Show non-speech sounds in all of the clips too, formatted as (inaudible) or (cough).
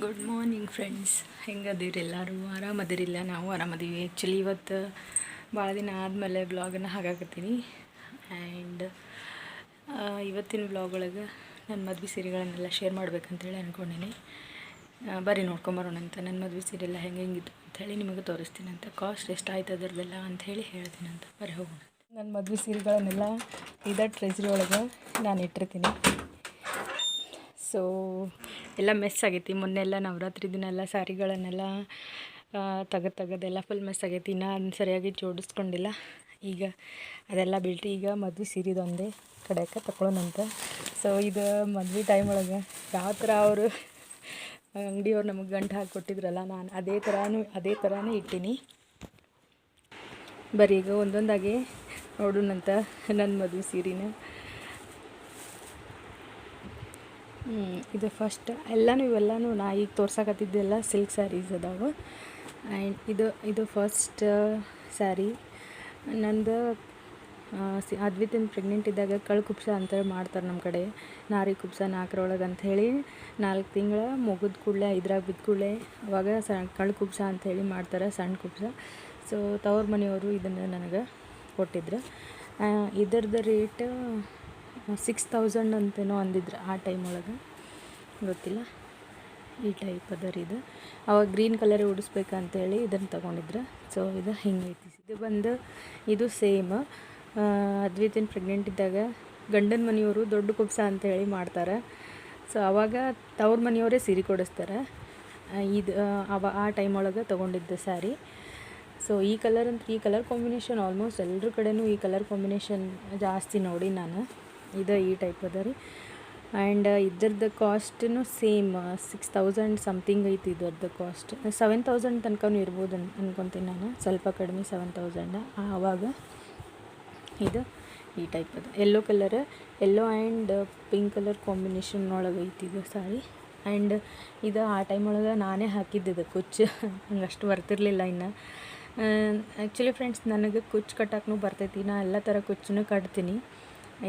Good morning friends ಹೆಂಗದಿರಿ ಎಲ್ಲರೂ? ಆರಾಮದಿರಿಲ್ಲ ನಾವು? ಆರಾಮದೀವಿ. Actually ಇವತ್ತು ಭಾಳ ದಿನ ಆದಮೇಲೆ ಬ್ಲಾಗನ್ನು ಹಾಗಾಕತ್ತೀನಿ. ಆ್ಯಂಡ್ ಇವತ್ತಿನ ಬ್ಲಾಗ್ ಒಳಗೆ ನನ್ನ ಮದ್ವೆ ಸೀರೆಗಳನ್ನೆಲ್ಲ ಶೇರ್ ಮಾಡ್ಬೇಕಂತೇಳಿ ಅಂದ್ಕೊಂಡಿನಿ ಬರೀ ಬರ್ರಿ ನೋಡ್ಕೊಂಬರೋಣ ಅಂತ. ನನ್ನ ಮದ್ವೆ ಸೀರೆ ಎಲ್ಲ ಹೆಂಗೆ ಹೆಂಗಿತ್ತು ಅಂಥೇಳಿ ನಿಮಗೆ ತೋರಿಸ್ತೀನಿ ಅಂತ. ಕಾಸ್ಟ್ ಎಷ್ಟಾಯ್ತು ಅದರದ್ದೆಲ್ಲ ಅಂಥೇಳಿ ಹೇಳ್ತೀನಿ ಅಂತ. ಬರೀ ಹೋಗೋಣ. ನನ್ನ ಮದುವೆ ಸೀರೆಗಳನ್ನೆಲ್ಲ ಇದೇ ಟ್ರೆಜರಿ ಒಳಗೆ ನಾನು ಇಟ್ಟಿರ್ತೀನಿ. ಸೊ ಎಲ್ಲ ಮೆಸ್ ಆಗೈತಿ. ಮೊನ್ನೆ ಎಲ್ಲ ನವರಾತ್ರಿ ದಿನ ಎಲ್ಲ ಸ್ಯಾರಿಗಳನ್ನೆಲ್ಲ ತೆಗೆದು ತೆಗೆದೆಲ್ಲ ಫುಲ್ ಮೆಸ್ ಆಗೈತಿ. ಇನ್ನೂ ಸರಿಯಾಗಿ ಜೋಡಿಸ್ಕೊಂಡಿಲ್ಲ. ಈಗ ಅದೆಲ್ಲ ಬಿಟ್ಟು ಈಗ ಮದ್ವೆ ಸೀರೆದೊಂದೇ ಕಡೆಯಕ್ಕೆ ತಗೊಳ್ಳೋಣಂತ ಸೊ ಇದು ಮದ್ವೆ ಟೈಮ್ ಒಳಗೆ ಯಾವ ಥರ ಅವರು, ಅಂಗಡಿಯವ್ರು ನಮಗೆ ಗಂಟು ಹಾಕಿ ಕೊಟ್ಟಿದ್ರಲ್ಲ, ನಾನು ಅದೇ ಥರನೂ ಅದೇ ಥರನೇ ಇಟ್ಟೀನಿ. ಬರೀ ಈಗ ಒಂದೊಂದಾಗಿ ನೋಡೋಣಂತ ನನ್ನ ಮದುವೆ ಸೀರೆನ. ಇದು ಫಸ್ಟ್ ಎಲ್ಲನೂ ಇವೆಲ್ಲನೂ ನಾ ಈಗ ತೋರ್ಸಕತ್ತಿದ್ದೆಲ್ಲ ಸಿಲ್ಕ್ ಸ್ಯಾರೀಸ್ ಅದಾವೆ. ಆ್ಯಂಡ್ ಇದು ಇದು ಫಸ್ಟ್ ಸ್ಯಾರಿ ನಂದು ಸಿ, ಅದ್ವಿತಿನ ಪ್ರೆಗ್ನೆಂಟ್ ಇದ್ದಾಗ ಕಳು ಕುಪ್ಸ ಅಂತೇಳಿ ಮಾಡ್ತಾರೆ ನಮ್ಮ ಕಡೆ. ನಾರಿ ಕುಪ್ಸ ನಾಲ್ಕರೊಳಗೆ ಅಂಥೇಳಿ ನಾಲ್ಕು ತಿಂಗಳ ಮುಗಿದ ಕೂಡಲೇ ಇದ್ರಾಗ ಬಿದ್ದ ಕೂಡಲೇ ಅವಾಗ ಸಣ್ಣ ಕಳು ಕುಪ್ಸ ಅಂಥೇಳಿ ಮಾಡ್ತಾರೆ ಸಣ್ಣ ಕುಪ್ಸ. ಸೊ ತವ್ರ ಮನೆಯವರು ಇದನ್ನು ನನಗೆ ಕೊಟ್ಟಿದ್ರು. ಇದರದ ರೇಟ್ ಸಿಕ್ಸ್ ತೌಸಂಡ್ ಅಂತೇನೋ ಅಂದಿದ್ರು ಆ ಟೈಮ್ ಒಳಗೆ. ಗೊತ್ತಿಲ್ಲ. ಈ ಟೈಪ್ ಅದ ರೀ ಇದು. ಅವಾಗ ಗ್ರೀನ್ ಕಲರೇ ಉಡಿಸ್ಬೇಕಂತೇಳಿ ಇದನ್ನು ತೊಗೊಂಡಿದ್ರು. ಸೊ ಇದು ಹಿಂಗೈತಿ ಇದು ಬಂದು ಇದು ಸೇಮ್ ಅದ್ವಿತಿನ ಪ್ರೆಗ್ನೆಂಟ್ ಇದ್ದಾಗ ಗಂಡನ ಮನೆಯವರು ದೊಡ್ಡ ಕುಬ್ಸ ಅಂತೇಳಿ ಮಾಡ್ತಾರೆ. ಸೊ ಅವಾಗ ತವ್ರ ಮನೆಯವರೇ ಸೀರೆ ಕೊಡಿಸ್ತಾರೆ. ಇದು ಅವ, ಆ ಟೈಮ್ ಒಳಗೆ ತೊಗೊಂಡಿದ್ದ ಸ್ಯಾರಿ ಸೊ ಈ ಕಲರ್ ಅಂತ ಈ ಕಲರ್ ಕಾಂಬಿನೇಷನ್ ಆಲ್ಮೋಸ್ಟ್ ಎಲ್ಲರ ಕಡೆನೂ ಈ ಕಲರ್ ಕಾಂಬಿನೇಷನ್ ಜಾಸ್ತಿ ನೋಡಿ ನಾನು. ಇದು ಈ ಟೈಪ್ ಅದ ರೀ. ಆ್ಯಂಡ್ ಇದ್ರದ್ದು cost same six thousand something ಐತಿ ಇದ್ರದ್ದು ಕಾಸ್ಟ್ ಸೆವೆನ್ ತೌಸಂಡ್ ತನಕನೂ ಇರ್ಬೋದು ಅನ್, ಅನ್ಕೊತೀನಿ ನಾನು. ಸ್ವಲ್ಪ ಕಡಿಮೆ ಸೆವೆನ್ ತೌಸಂಡ ಆವಾಗ ಇದು ಈ ಟೈಪ್ ಅದ. Yellow colour yellow and pink colour combination ಒಳಗೆ ಐತಿ ಇದು ಸಾರಿ. ಆ್ಯಂಡ್ ಇದು ಆ ಟೈಮ್ ಒಳಗೆ ನಾನೇ ಹಾಕಿದ್ದಿದ್ದು ಕುಚ್ಚು. (laughs) ನಂಗೆ ಅಷ್ಟು ಬರ್ತಿರ್ಲಿಲ್ಲ ಇನ್ನು. ಆ್ಯಕ್ಚುಲಿ ಫ್ರೆಂಡ್ಸ್ ನನಗೆ ಕುಚ್ಚು ಕಟ್ಟೋಕ್ಕೂ ಬರ್ತೈತಿ. ನಾ ಎಲ್ಲ ಥರ ಕುಚ್ಚನ್ನು ಕಟ್ತೀನಿ.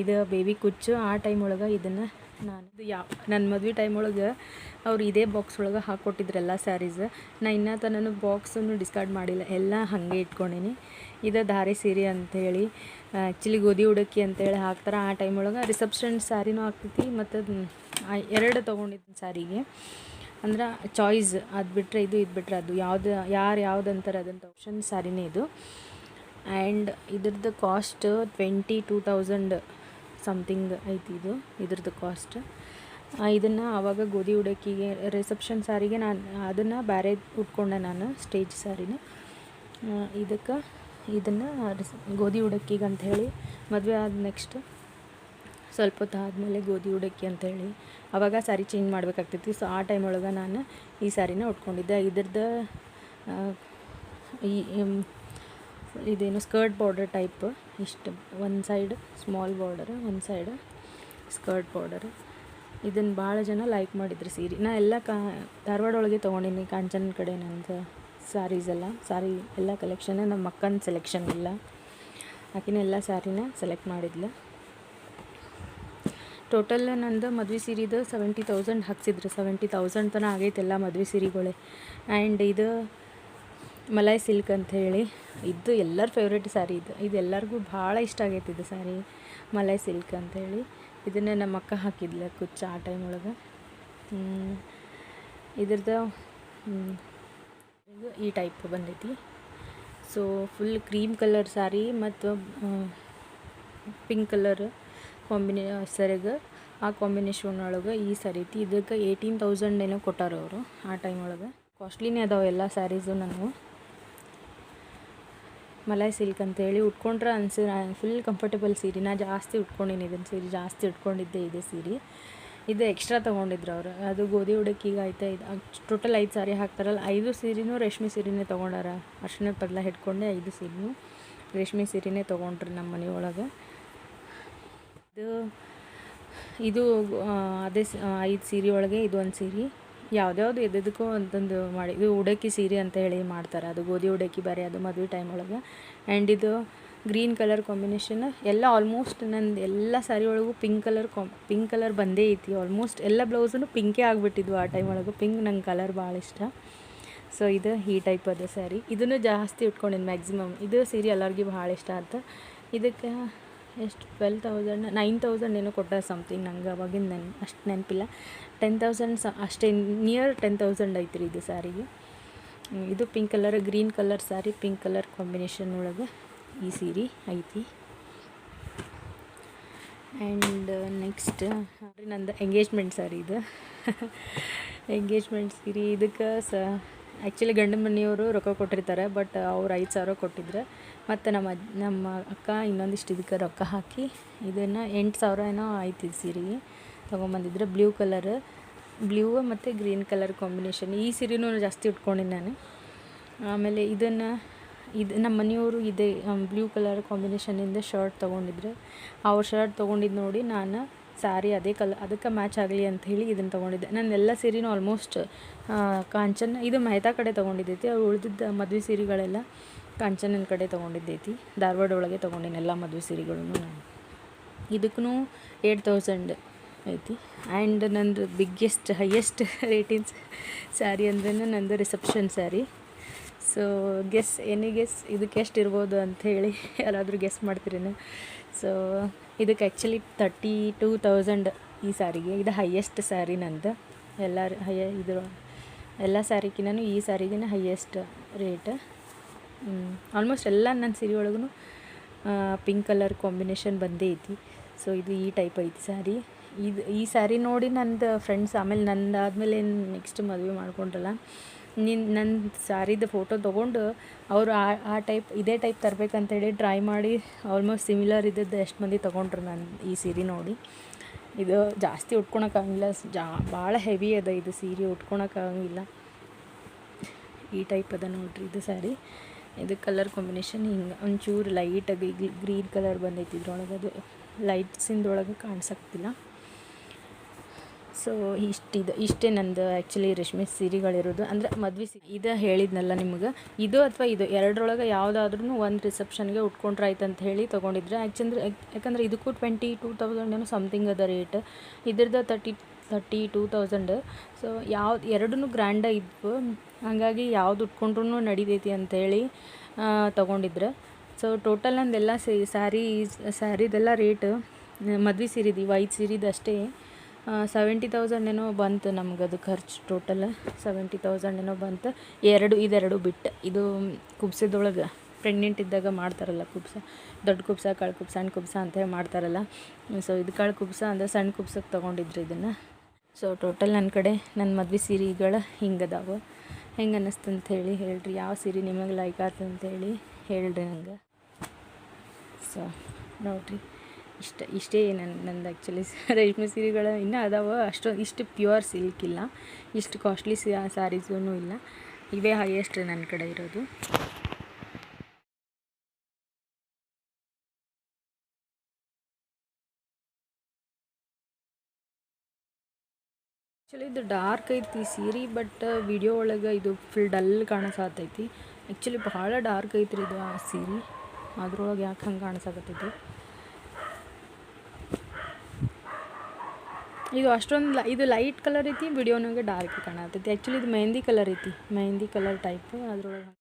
ಇದು ಬೇಬಿ ಕುಚ್ಚು, ಆ ಟೈಮ್ ಒಳಗೆ ಇದನ್ನು ನಾನು ಯಾವ ನನ್ನ ಮದುವೆ ಟೈಮ್ ಒಳಗೆ ಅವ್ರು ಇದೇ ಬಾಕ್ಸ್ ಒಳಗೆ ಹಾಕ್ಕೊಟ್ಟಿದ್ರೆಲ್ಲ ಸ್ಯಾರೀಸ್ ನಾ ಇನ್ನೂ ತನಕ ಬಾಕ್ಸನ್ನು ಡಿಸ್ಕಾರ್ಡ್ ಮಾಡಿಲ್ಲ, ಎಲ್ಲ ಹಾಗೆ ಇಟ್ಕೊಂಡೀನಿ. ಇದು ಧಾರೆ ಸೀರೆ ಅಂಥೇಳಿ ಆ್ಯಕ್ಚುಲಿ ಗೋಧಿ ಉಡಕ್ಕಿ ಅಂತೇಳಿ ಹಾಕ್ತಾರೆ. ಆ ಟೈಮ್ ಒಳಗೆ ರಿಸೆಪ್ಷನ್ ಸ್ಯಾರಿನೂ ಆಗ್ತೈತಿ ಮತ್ತು ಎರಡು ತೊಗೊಂಡಿದ್ದು ಸ್ಯಾರಿಗೆ ಅಂದ್ರೆ ಚಾಯ್ಸ್ ಅದು ಬಿಟ್ಟರೆ ಇದು ಇದು ಬಿಟ್ಟರೆ ಅದು. ಯಾವ್ದು ಯಾರು ಯಾವ್ದು ಅಂತಾರೆ ಆಪ್ಷನ್ ಸ್ಯಾರಿನೇ ಇದು. ಆ್ಯಂಡ್ ಇದ್ರದ್ದು cost twenty two thousand something ಐತಿ ಇದು, ಇದ್ರದ್ದು ಕಾಸ್ಟ್ ಇದನ್ನು ಆವಾಗ ಗೋಧಿ ಉಡಕ್ಕಿಗೆ ರಿಸೆಪ್ಷನ್ ಸಾರಿಗೆ ನಾನು, ಅದನ್ನು ಬೇರೆ ಉಟ್ಕೊಂಡೆ ನಾನು ಸ್ಟೇಜ್ ಸಾರಿನ. ಇದಕ್ಕೆ ಇದನ್ನು ಗೋಧಿ ಉಡಕ್ಕಿಗೆ ಅಂಥೇಳಿ, ಮದುವೆ ಆದ ನೆಕ್ಸ್ಟ್ ಸ್ವಲ್ಪ ಹೊತ್ತು ಆದಮೇಲೆ ಗೋಧಿ ಉಡಕ್ಕಿ ಅಂಥೇಳಿ ಆವಾಗ ಸಾರಿ ಚೇಂಜ್ ಮಾಡ್ಬೇಕಾಗ್ತೈತಿ ಸೊ ಆ ಟೈಮ್ ಒಳಗೆ ನಾನು ಈ ಸಾರಿನ ಉಟ್ಕೊಂಡಿದ್ದೆ. ಇದ್ರದ್ದು ಈ ಇದೇನು ಸ್ಕರ್ಟ್ ಬಾರ್ಡರ್ ಟೈಪ್. ಇಷ್ಟು ಒಂದು ಸೈಡ್ ಸ್ಮಾಲ್ ಬಾರ್ಡರ್, ಒಂದು ಸೈಡ್ ಸ್ಕರ್ಟ್ ಬಾರ್ಡರ್. ಇದನ್ನು ಭಾಳ ಜನ ಲೈಕ್ ಮಾಡಿದ್ರು ಸೀರೆ. ನಾ ಎಲ್ಲ ಕಾ, ಧಾರವಾಡ ಒಳಗೆ ತೊಗೊಂಡಿನಿ, ಕಾಂಚನ ಕಡೆ ನಂದು ಸ್ಯಾರೀಸ್ ಎಲ್ಲ. ಸ್ಯಾರಿ ಎಲ್ಲ ಕಲೆಕ್ಷನ್ ನಮ್ಮ ಅಕ್ಕನ ಸೆಲೆಕ್ಷನ್ ಇಲ್ಲ ಆಕಿನ ಎಲ್ಲ ಸ್ಯಾರಿನ ಸೆಲೆಕ್ಟ್ ಮಾಡಿದ್ಲು. ಟೋಟಲ್ ನಂದು ಮದ್ವೆ ಸೀರೆದು ಸೆವೆಂಟಿ ತೌಸಂಡ್ ಹಾಕ್ಸಿದ್ರು. ಸೆವೆಂಟಿ ತೌಸಂಡ್ ತನಕ ಆಗೈತೆ ಎಲ್ಲ ಮದ್ವೆ ಸೀರೆಗಳೇ. ಆ್ಯಂಡ್ ಇದು ಮಲಾಯ್ ಸಿಲ್ಕ್ ಅಂತ ಹೇಳಿ. ಇದು ಎಲ್ಲರ ಫೇವ್ರೇಟ್ ಸ್ಯಾರಿ ಇದು. ಇದು ಎಲ್ಲರಿಗೂ ಭಾಳ ಇಷ್ಟ ಆಗೈತೆ ಇದು ಸ್ಯಾರಿ ಮಲಾಯ್ ಸಿಲ್ಕ್ ಅಂತೇಳಿ ಇದನ್ನು ನಮ್ಮ ಅಕ್ಕ ಹಾಕಿದ್ಲ ಕುಚ್ಚ ಆ ಟೈಮ್ ಒಳಗೆ. ಇದ್ರದ್ದು ಈ ಟೈಪ್ ಬಂದೈತಿ. So full cream colour sari ಮತ್ತು ಪಿಂಕ್ ಕಲರ್ ಕಾಂಬಿನೇ ಸರಿಗೆ ಆ ಕಾಂಬಿನೇಷನ್ ಒಳಗೆ ಈ ಸ್ಯಾರಿ ಐತಿ. ಇದಕ್ಕೆ ಏಯ್ಟೀನ್ ತೌಸಂಡ್ ಏನೋ ಕೊಟ್ಟಾರ ಅವರು ಆ ಟೈಮ್ ಒಳಗೆ. ಕಾಸ್ಟ್ಲಿನೇ ಅದಾವೆ ಎಲ್ಲ ಸ್ಯಾರೀಸು ನಾನು ಮಲಾಯ್ ಸಿಲ್ಕ್ ಅಂತೇಳಿ ಉಟ್ಕೊಂಡ್ರೆ ಅನ್ಸಿ ಫುಲ್ ಕಂಫರ್ಟಬಲ್ ಸೀರೆ. ನಾ ಜಾಸ್ತಿ ಉಟ್ಕೊಂಡಿನಿ ಇದನ್ನು ಸೀರೆ, ಜಾಸ್ತಿ ಉಟ್ಕೊಂಡಿದ್ದೆ ಇದೆ ಸೀರೆ. ಇದು ಎಕ್ಸ್ಟ್ರಾ ತೊಗೊಂಡಿದ್ರು ಅವರು. ಅದು ಗೋಧಿ ಉಡಕ್ಕಿಗೆ ಆಯ್ತಾ ಇದು. ಟೋಟಲ್ ಐದು ಸಾರಿ ಹಾಕ್ತಾರಲ್ಲ, ಐದು ಸೀರೆನೂ ರೇಷ್ಮೆ ಸೀರೆನೇ ತೊಗೊಂಡಾರ. ಅರ್ಶಿನ ಪದ್ಲ ಹಿಡ್ಕೊಂಡೆ ಐದು ಸೀರೆನೂ ರೇಷ್ಮೆ ಸೀರೆನೇ ತೊಗೊಂಡ್ರಿ ನಮ್ಮ ಮನೆಯೊಳಗೆ ಇದು ಇದು ಅದೇ ಐದು ಸೀರೆ ಒಳಗೆ ಇದು ಒಂದು ಸೀರೆ. ಯಾವ್ದ್ಯಾವ್ದು ಎದ್ದಿದ್ದಕ್ಕೂ ಅಂತಂದು ಮಾಡಿ, ಇದು ಉಡಕ್ಕಿ ಸೀರೆ ಅಂತ ಹೇಳಿ ಮಾಡ್ತಾರೆ. ಅದು ಗೋಧಿ ಉಡಕ್ಕಿ, ಬೇರೆ ಅದು ಮದುವೆ ಟೈಮ್ ಒಳಗೆ. ಆ್ಯಂಡ್ ಇದು ಗ್ರೀನ್ ಕಲರ್ ಕಾಂಬಿನೇಷನ್ ಎಲ್ಲ ಆಲ್ಮೋಸ್ಟ್ ನಂದು ಎಲ್ಲ ಸ್ಯಾರಿ ಒಳಗೂ ಪಿಂಕ್ ಕಲರ್ ಪಿಂಕ್ ಕಲರ್ ಬಂದೇ ಐತಿ. ಆಲ್ಮೋಸ್ಟ್ ಎಲ್ಲ ಬ್ಲೌಸನ್ನು ಪಿಂಕೇ ಆಗಿಬಿಟ್ಟಿದ್ವು ಆ ಟೈಮ್ ಒಳಗೆ. ಪಿಂಕ್ ನಂಗೆ ಕಲರ್ ಭಾಳ ಇಷ್ಟ. ಸೊ ಇದು ಈ ಟೈಪ್ ಅದು ಸ್ಯಾರಿ ಇದನ್ನು ಜಾಸ್ತಿ ಉಟ್ಕೊಂಡಿನಿ ಮ್ಯಾಕ್ಸಿಮಮ್ ಇದು ಸೀರೆ ಎಲ್ಲರಿಗೂ ಭಾಳ ಇಷ್ಟ ಆಯ್ತು ಇದಕ್ಕೆ ಎಷ್ಟು ಟ್ವೆಲ್ ತೌಸಂಡ್ ನೈನ್ ತೌಸಂಡ್ ಏನೋ ಕೊಟ್ಟ ಸಮಥಿಂಗ್ ನಂಗೆ ಅವಾಗಿನ ನೆನ್, ಅಷ್ಟು ನೆನಪಿಲ್ಲ. ಟೆನ್ ತೌಸಂಡ್ ಸ, ಅಷ್ಟೇ ನಿಯರ್ ಟೆನ್ ತೌಸಂಡ್ ಐತ್ರಿ ಇದು ಸ್ಯಾರಿಗೆ ಇದು pink colour green colour sari pink colour combination ಒಳಗೆ ಈ ಸೀರೆ ಐತಿ. ಆ್ಯಂಡ್ ನೆಕ್ಸ್ಟ್ ನಂದು ಎಂಗೇಜ್ಮೆಂಟ್ ಸ್ಯಾರಿ ಇದು. ಎಂಗೇಜ್ಮೆಂಟ್ ಸೀರೆ ಇದಕ್ಕೆ ಸ ಆ್ಯಕ್ಚುಲಿ ಗಂಡ ಮನೆಯವರು ರೊಕ್ಕ ಕೊಟ್ಟಿರ್ತಾರೆ ಬಟ್ ಅವ್ರು ಐದು ಸಾವಿರ ಕೊಟ್ಟಿದ್ರೆ. ಮತ್ತು ನಮ್ಮ ನಮ್ಮ ಅಕ್ಕ ಇನ್ನೊಂದಿಷ್ಟು ಇದಕ್ಕೆ ರೊಕ್ಕ ಹಾಕಿ ಇದನ್ನು ಎಂಟು ಸಾವಿರ ಏನೋ ಆಯ್ತು ಇದು ಸೀರೆಗೆ ತೊಗೊಂಬಂದಿದ್ರೆ. ಬ್ಲೂ ಕಲರ್, ಬ್ಲೂ ಮತ್ತು ಗ್ರೀನ್ ಕಲರ್ ಕಾಂಬಿನೇಷನ್. ಈ ಸೀರೆನೂ ಜಾಸ್ತಿ ಉಟ್ಕೊಂಡಿನಿ ನಾನು. ಆಮೇಲೆ ಇದನ್ನು, ಇದು ನಮ್ಮ ಮನೆಯವರು ಇದೇ ಬ್ಲೂ ಕಲರ್ ಕಾಂಬಿನೇಷನಿಂದ ಶರ್ಟ್ ತೊಗೊಂಡಿದ್ರು. ಅವ್ರ ಶರ್ಟ್ ತೊಗೊಂಡಿದ್ದು ನೋಡಿ ನಾನು ಸ್ಯಾರಿ ಅದೇ ಕಲ, ಅದಕ್ಕೆ ಮ್ಯಾಚ್ ಆಗಲಿ ಅಂತ ಹೇಳಿ ಇದನ್ನು ತೊಗೊಂಡಿದ್ದೆ. ನಾನು ಎಲ್ಲ ಸೀರೆನೂ ಆಲ್ಮೋಸ್ಟ್ ಕಾಂಚನ್, ಇದು ಮೆಹತಾ ಕಡೆ ತೊಗೊಂಡಿದ್ದೈತಿ ಅವ್ರು ಉಳಿದಿದ್ದ ಮದುವೆ ಸೀರೆಗಳೆಲ್ಲ ಕಾಂಚನನ ಕಡೆ ತೊಗೊಂಡಿದ್ದೈತಿ ಧಾರವಾಡ ಒಳಗೆ ತೊಗೊಂಡಿನಿ ಎಲ್ಲ ಮದುವೆ ಸೀರೆಗಳನ್ನು ನಾನು. ಇದಕ್ಕೂ ಏಟ್ ತೌಸಂಡ್ ಐತಿ. ಆ್ಯಂಡ್ ನಂದು ಬಿಗ್ಗೆಸ್ಟ್ ಹೈಯೆಸ್ಟ್ ರೇಟಿಂಗ್ಸ್ ಸ್ಯಾರಿ ಅಂದ್ರೆ ನಂದು reception sari so guess any guess ಇದಕ್ಕೆ ಎಷ್ಟು ಇರ್ಬೋದು ಹೇಳಿ ಯಾರಾದರೂ ಗೆಸ್ ಮಾಡ್ತೀರೇನು? ಸೊ ಇದಕ್ಕೆ ಆ್ಯಕ್ಚುಲಿ ತರ್ಟಿ ಟೂ ತೌಸಂಡ್ ಈ ಸ್ಯಾರಿಗೆ ಇದು ಹೈಯೆಸ್ಟ್ ಸ್ಯಾರಿ ನಂದು. ಎಲ್ಲ ಹೈಯ ಇದ್ರ, ಎಲ್ಲ ಸ್ಯಾರಿಗಿನೂ ಈ ಸ್ಯಾರಿಗಿನ ಹೈಯೆಸ್ಟ್ ರೇಟ್ ಆಲ್ಮೋಸ್ಟ್ ಎಲ್ಲ ನನ್ನ ಸೀರೆ ಒಳಗೂ ಪಿಂಕ್ ಕಲರ್ ಕಾಂಬಿನೇಷನ್ ಬಂದೇ ಐತಿ. ಸೊ ಇದು ಈ ಟೈಪ್ ಐತಿ ಸ್ಯಾರಿ ಇದು, ಈ ಸ್ಯಾರಿ ನೋಡಿ ನಂದು ಫ್ರೆಂಡ್ಸ್ ಆಮೇಲೆ ನಂದು ಆದಮೇಲೆ ನೆಕ್ಸ್ಟ್ ಮದುವೆ ಮಾಡ್ಕೊಂಡ್ರಲ್ಲ. ನಿನ್ನ ನನ್ನ ಸ್ಯಾರಿದು ಫೋಟೋ ತೊಗೊಂಡು ಅವರು ಆ ಆ ಟೈಪ್ ಇದೇ ಟೈಪ್ ತರಬೇಕಂತೇಳಿ ಟ್ರೈ ಮಾಡಿ ಆಲ್ಮೋಸ್ಟ್ ಸಿಮಿಲರ್ ಇದ್ದದ್ದು ಎಷ್ಟು ಮಂದಿ ತೊಗೊಂಡ್ರು ನಾನು ಈ ಸೀರೆ ನೋಡಿ. ಇದು ಜಾಸ್ತಿ ಉಟ್ಕೊಳಕ್ಕಾಗಿಲ್ಲ ಜಾ, ಭಾಳ ಹೆವಿ ಅದ ಇದು ಸೀರೆ ಉಟ್ಕೊಳಕ್ಕಾಗಂಗಿಲ್ಲ ಈ ಟೈಪ್ ಅದ ನೋಡ್ರಿ ಇದು ಸ್ಯಾರಿ ಇದು ಕಲರ್ ಕಾಂಬಿನೇಷನ್ ಹಿಂಗೆ ಒಂಚೂರು ಲೈಟಾಗಿ ಗ್ರೀನ್ ಕಲರ್ ಬಂದೈತಿ. ಇದ್ರೊಳಗೆ ಅದು ಲೈಟ್ಸಿಂದೊಳಗೆ ಕಾಣಿಸಕ್ತಿಲ್ಲ. ಸೊ ಇಷ್ಟಿದೆ ಇಷ್ಟೇ ನಂದು ಆ್ಯಕ್ಚುಲಿ ರೇಷ್ಮೆ ಸೀರೆಗಳಿರೋದು. ಅಂದರೆ ಮದ್ವೆ ಇದು ಹೇಳಿದ್ನಲ್ಲ ನಿಮ್ಗೆ? ಇದು ಅಥವಾ ಇದು ಎರಡರೊಳಗೆ ಯಾವುದಾದ್ರೂ ಒಂದು ರಿಸೆಪ್ಷನ್ಗೆ ಉಟ್ಕೊಂಡ್ರಾಯ್ತು ಅಂತ ಹೇಳಿ ತೊಗೊಂಡಿದ್ರೆ ಆ್ಯಕ್ಚಂದ್ರೆ ಯಾಕಂದ್ರೆ ಇದಕ್ಕೂ ಟ್ವೆಂಟಿ ಟೂ ತೌಸಂಡ್ ಏನೋ ಸಮಥಿಂಗ್ ಅದ ರೇಟ್ ಇದ್ರದ್ದು thirty thirty two thousand. So ಯಾವ್ದು ಎರಡೂ ಗ್ರ್ಯಾಂಡ ಇದ್ವು. ಹಾಗಾಗಿ ಯಾವ್ದು ಉಟ್ಕೊಂಡ್ರೂ ನಡಿತೈತಿ ಅಂಥೇಳಿ ತೊಗೊಂಡಿದ್ರು. ಸೊ ಟೋಟಲ್ ನಂದೆಲ್ಲ ಸೇ ಸ್ಯಾರಿ ಸ್ಯಾರಿದೆಲ್ಲ ರೇಟ್ ಮದ್ವೆ ಸೀರಿದು ವೈಟ್ ಅಷ್ಟೇ. ಸೆವೆಂಟಿ ತೌಸಂಡ್ ಏನೋ ಬಂತು ನಮ್ಗೆ ಅದು ಖರ್ಚು ಟೋಟಲ್ ಸೆವೆಂಟಿ ತೌಸಂಡ್ ಏನೋ ಬಂತು. ಎರಡು, ಇದೆರಡು ಬಿಟ್ಟು. ಇದು ಕುಬ್ಸದೊಳಗೆ ಪ್ರೆಗ್ನೆಂಟ್ ಇದ್ದಾಗ ಮಾಡ್ತಾರಲ್ಲ ಕುಬ್ಸ. ದೊಡ್ಡ ಕುಬ್ಸ, ಕಳ್ ಕುಬ್ಸ ಸಣ್ಣ ಕುಬ್ಸ ಅಂತ ಮಾಡ್ತಾರಲ್ಲ. ಸೊ ಇದು ಕಳ್ ಕುಬ್ಸ ಅಂದರೆ ಸಣ್ಣ ಕುಬ್ಸಕ್ಕೆ ತೊಗೊಂಡಿದ್ರು ಇದನ್ನು. ಸೊ ಟೋಟಲ್ ನನ್ನ ಕಡೆ ನನ್ನ ಮದ್ವೆ ಸೀರೆಗಳು ಹಿಂಗದಾವ. ಹೆಂಗೆ ಅನ್ನಿಸ್ತು ಅಂತ ಹೇಳಿ ಹೇಳ್ರಿ. ಯಾವ ಸೀರೆ ನಿಮಗೆ ಲೈಕ್ ಆಯ್ತು ಅಂತೇಳಿ ಹೇಳ್ರಿ ನಂಗೆ. ಸೊ ನೋಡ್ರಿ, ಇಷ್ಟ, ಇಷ್ಟೇ ನನ್ನ ನಂದು ಆ್ಯಕ್ಚುಲಿ ರೇಷ್ಮೆ ಸೀರೆಗಳು ಇನ್ನೂ ಅದಾವೆ. ಅಷ್ಟು, ಇಷ್ಟು ಪ್ಯೂರ್ ಸಿಲ್ಕ್ ಇಲ್ಲ. ಇಷ್ಟು ಕಾಸ್ಟ್ಲಿ ಸ್ಯಾರೀಸೂ ಇಲ್ಲ. ಇವೇ ಹೈಯೆಸ್ಟ್ ನನ್ನ ಕಡೆ ಇರೋದು. ಆ್ಯಕ್ಚುಲಿ ಇದು ಡಾರ್ಕ್ ಐತಿ, ಸೀರೆ ಬಟ್ ವಿಡಿಯೋ ಒಳಗೆ ಇದು ಫುಲ್ ಡಲ್ ಕಾಣಿಸತೈತಿ. ಆ್ಯಕ್ಚುಲಿ ಭಾಳ ಡಾರ್ಕ್ ಐತ್ರಿ ಇದು ಆ ಸೀರೆ. ಅದ್ರೊಳಗೆ ಯಾಕೆ ಹಂಗೆ ಕಾಣಿಸಕತ್ತೈತಿ? ಇದು ಅಷ್ಟೊಂದು ಇದು ಲೈಟ್ ಕಲರ್ ಐತಿ ವಿಡಿಯೋನಾಗೆ ಡಾರ್ಕ್ ಕಾಣತೈತಿ. ಆ್ಯಕ್ಚುಲಿ ಇದು ಮೆಹಂದಿ ಕಲರ್ ಐತಿ ಮೆಹಂದಿ ಕಲರ್ ಟೈಪ್ ಅದ್ರೊಳಗೆ.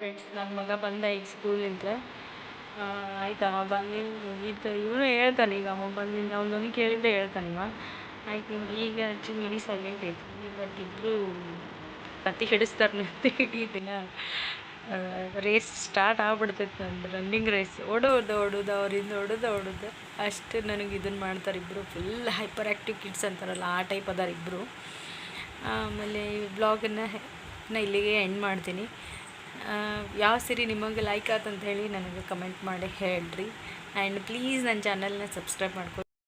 ಫ್ರೆಂಡ್ಸ್ ನನ್ನ ಮಗ ಬಂದ ಈಗ ಸ್ಕೂಲಿಂದ ಆಯ್ತಾ? ಬಂದು ಇದು ಇವನು ಹೇಳ್ತಾನೆ ಈಗ ಅವ ಬಂದಿದ್ದು. ಅವನೊಂದು ಕೇಳಿದ್ದೆ ಹೇಳ್ತಾನೆ ಇವ. ಆಯ್ತು ಈಗ ಚಿಂಗಿ ಸೈಲೆಂಟ್ ಐತಿ ಬಟ್ ಇಬ್ಬರು ಕತ್ತಿ ಹಿಡಿಸ್ತಾರೆ ಅಂತ ಹಿಡಿದಿನ ರೇಸ್ ಸ್ಟಾರ್ಟ್ ಆಗ್ಬಿಡ್ತೈತೆ ನಂದು. ರನ್ನಿಂಗ್ ರೇಸ್ ಓಡೋದು ಓಡೋದು, ಅವರಿಂದ ಓಡೋದು ಓಡೋದು. ಅಷ್ಟು ನನಗೆ ಇದನ್ನು ಮಾಡ್ತಾರೆ ಇಬ್ಬರು ಫುಲ್ ಹೈಪರ್ ಆ್ಯಕ್ಟಿವ್ ಕಿಡ್ಸ್ ಅಂತಾರಲ್ಲ, ಆ ಟೈಪ್ ಅದಾರ ಇಬ್ಬರು ಆಮೇಲೆ ಈ ಬ್ಲಾಗನ್ನು ನಾ ಇಲ್ಲಿಗೆ ಎಂಡ್ ಮಾಡ್ತೀನಿ. ಯಾವ ಸೀರೆ ನಿಮಗೆ ಲೈಕ್ ಆಯ್ತು ಅಂತ ಹೇಳಿ ನನಗೆ ಕಮೆಂಟ್ ಮಾಡಿ ಹೇಳ್ರಿ. ಆ್ಯಂಡ್ ಪ್ಲೀಸ್ ನನ್ನ ಚಾನಲ್ನ ಸಬ್ಸ್ಕ್ರೈಬ್ ಮಾಡ್ಕೊ